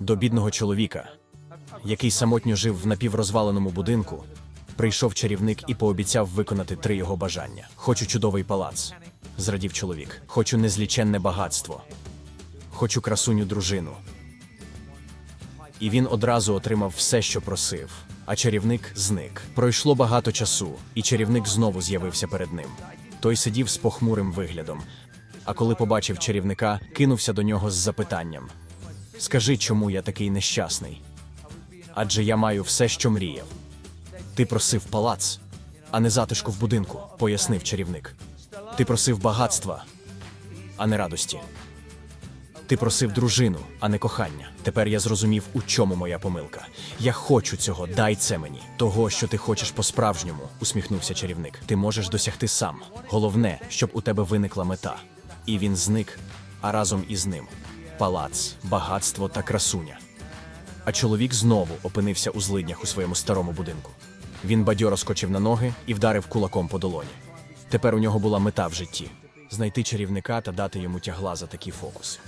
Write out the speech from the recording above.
До бідного чоловіка, який самотньо жив в напіврозваленому будинку, прийшов чарівник і пообіцяв виконати три його бажання. Хочу чудовий палац, зрадів чоловік. Хочу незліченне багатство. Хочу красуню дружину. І він одразу отримав все, що просив. А чарівник зник. Пройшло багато часу, і чарівник знову з'явився перед ним. Той сидів з похмурим виглядом. А коли побачив чарівника, кинувся до нього з запитанням: Скажи, чому я такий нещасний? Адже я маю все, що мріяв. Ти просив палац, а не затишку в будинку, пояснив чарівник. Ти просив багатства, а не радості. Ти просив дружину, а не кохання. Тепер я зрозумів, у чому моя помилка. Я хочу цього, дай це мені. Того, що ти хочеш по-справжньому, усміхнувся чарівник. Ти можеш досягти сам. Головне, щоб у тебе виникла мета. І він зник, а разом із ним палац, багатство та красуня. А чоловік знову опинився у злиднях у своєму старому будинку. Він бадьоро скочив на ноги і вдарив кулаком по долоні. Тепер у нього була мета в житті знайти чарівника та дати йому тягла за такі фокуси.